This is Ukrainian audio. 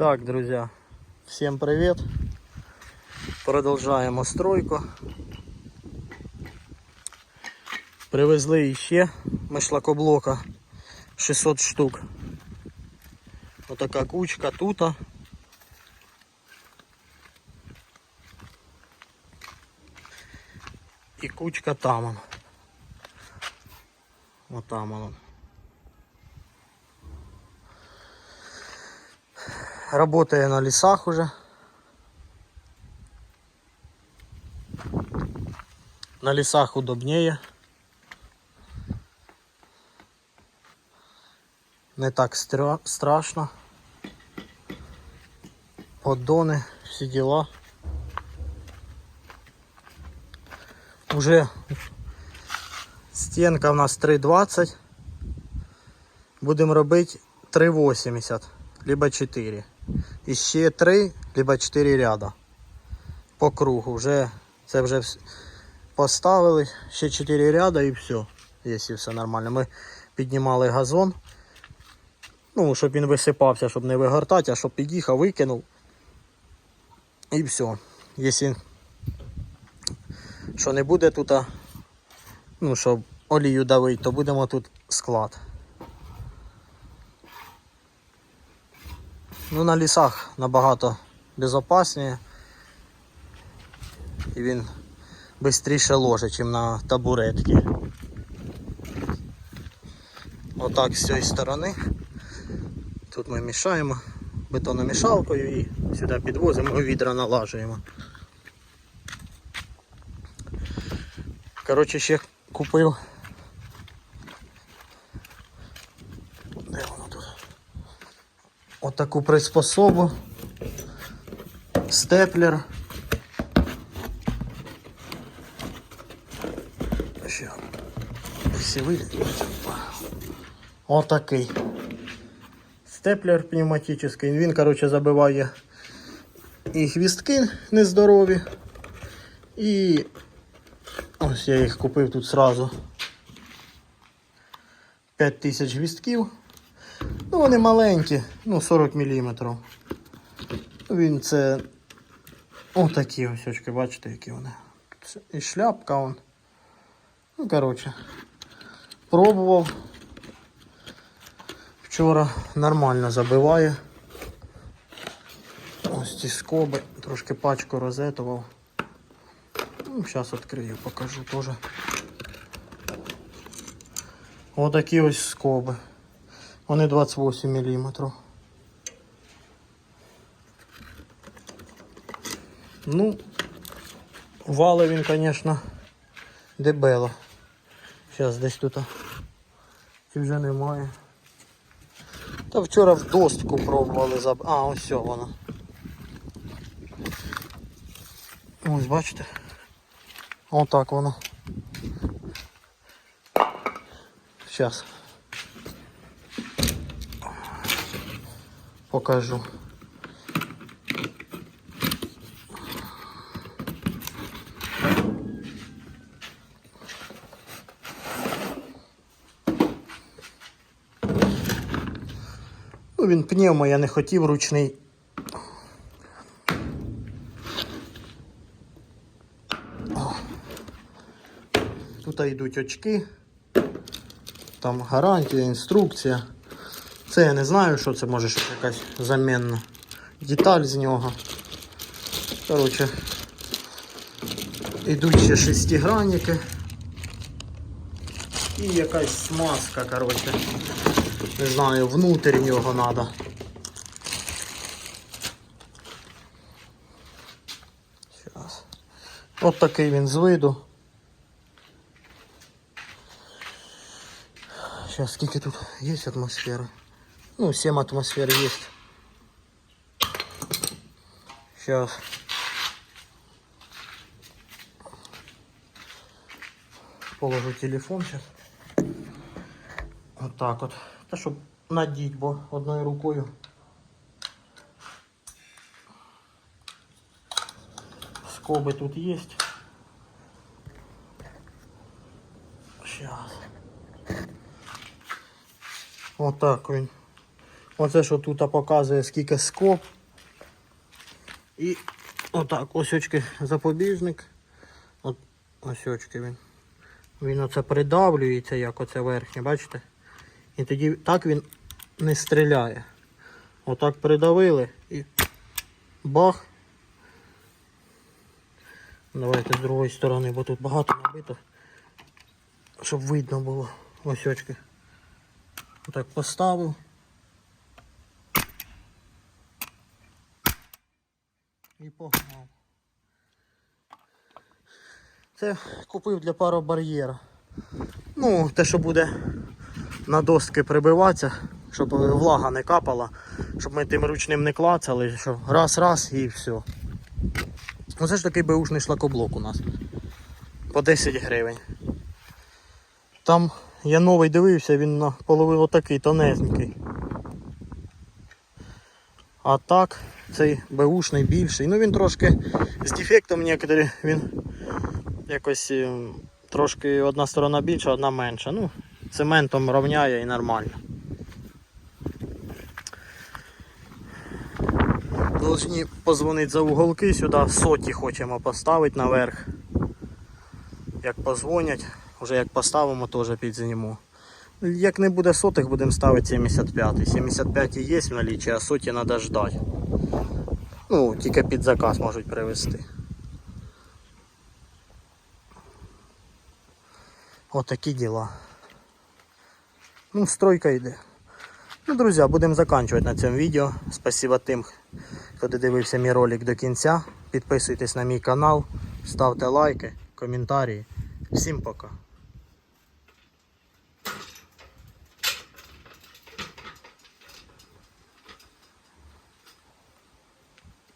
Так, друзья, всем привет. Продовжаємо стройку. Привезли ще мишлакоблока 600 штук. Отака кучка тут. І кучка там. он. Отам воно. Работає на лісах уже. На лісах удобнее. Не так стра- страшно. Поддони, всі діла. Уже стінка в нас 3,20. Будемо робити 3,80, либо 4. І ще 3, либо 4 ряда. По кругу. Вже, це вже поставили. Ще 4 ряда і все. Якщо все нормально. Ми піднімали газон. Ну, щоб він висипався, щоб не вигортати, а щоб під'їхав, викинув. І все. Якщо що не буде тут, ну, щоб олію давити, то будемо тут склад. Ну, на лісах набагато безпечніше. І він швидше ложить, ніж на табуретки. Отак з цієї сторони. Тут ми мішаємо бетономішалкою і сюди підвозимо, відра налажуємо. Коротше, ще купив. Де воно тут? Отаку приспособу. Степлер. Отакий. Степлер пневматичний. Він, коротше, забиває і хвістки нездорові. І ось я їх купив тут сразу. 5000 гвістків. Ну, вони маленькі, ну 40 мм. Він це отакі ось очки, бачите, які вони. І шляпка он. Ну, коротше, пробував. Вчора нормально забиває. Ось ці скоби, трошки пачку розетував. Ну, зараз відкрию, покажу теж. Отакі ось скоби. Вони 28 мм. Ну, вали він, звісно, дебело. Зараз десь тут і вже немає. Та вчора в достку пробували заб... А, ось воно. Ось бачите? Отак воно. Зараз. Покажу. Ну, він пневмо, я не хотів ручний. Тут йдуть очки. Там гарантія, інструкція. Це я не знаю, що це може щось якась замінна деталь з нього. Коротше, йдуть ще шестигранники. І якась смазка, коротше. Не знаю, внутрь нього треба. Зараз. От такий він з виду. Сейчас, скільки тут є атмосфера? Ну, 7 атмосфер є. Сейчас. Положу телефон сейчас. Вот так вот. Та щоб надіть, бо одною рукою. Скоби тут есть. Сейчас. Отак він. Оце що тут показує скільки скоб. І отак, ось очки запобіжник. От ось він. Він оце придавлюється, як оце верхнє, бачите? І тоді так він не стріляє. Отак придавили і бах. Давайте з другої сторони, бо тут багато набито, щоб видно було ось очки. Отак поставив. І погнав. Це купив для паробар'єра. Ну, те, що буде на доски прибиватися, щоб влага не капала, щоб ми тим ручним не клацали, що раз-раз і все. Оце ж такий беушний шлакоблок у нас. По 10 гривень. Там я новий дивився, він на половину такий тонезнький. А так, цей беушний більший. Ну він трошки з дефектом некоторі, він якось е, трошки одна сторона більша, одна менша. Ну, цементом рівняє і нормально. Должні позвонити за уголки сюди, соті хочемо поставити наверх. Як позвонять, вже як поставимо, теж підзніму. Як не буде сотих, будемо ставити 75. 75 і є в наліччі, а соті треба ждати. Ну, тільки під заказ можуть привезти. Отакі діла. Ну, стройка йде. Ну, друзі, будемо закінчувати на цьому відео. Спасибо тим, хто додивився мій ролик до кінця. Підписуйтесь на мій канал, ставте лайки, коментарі. Всім пока.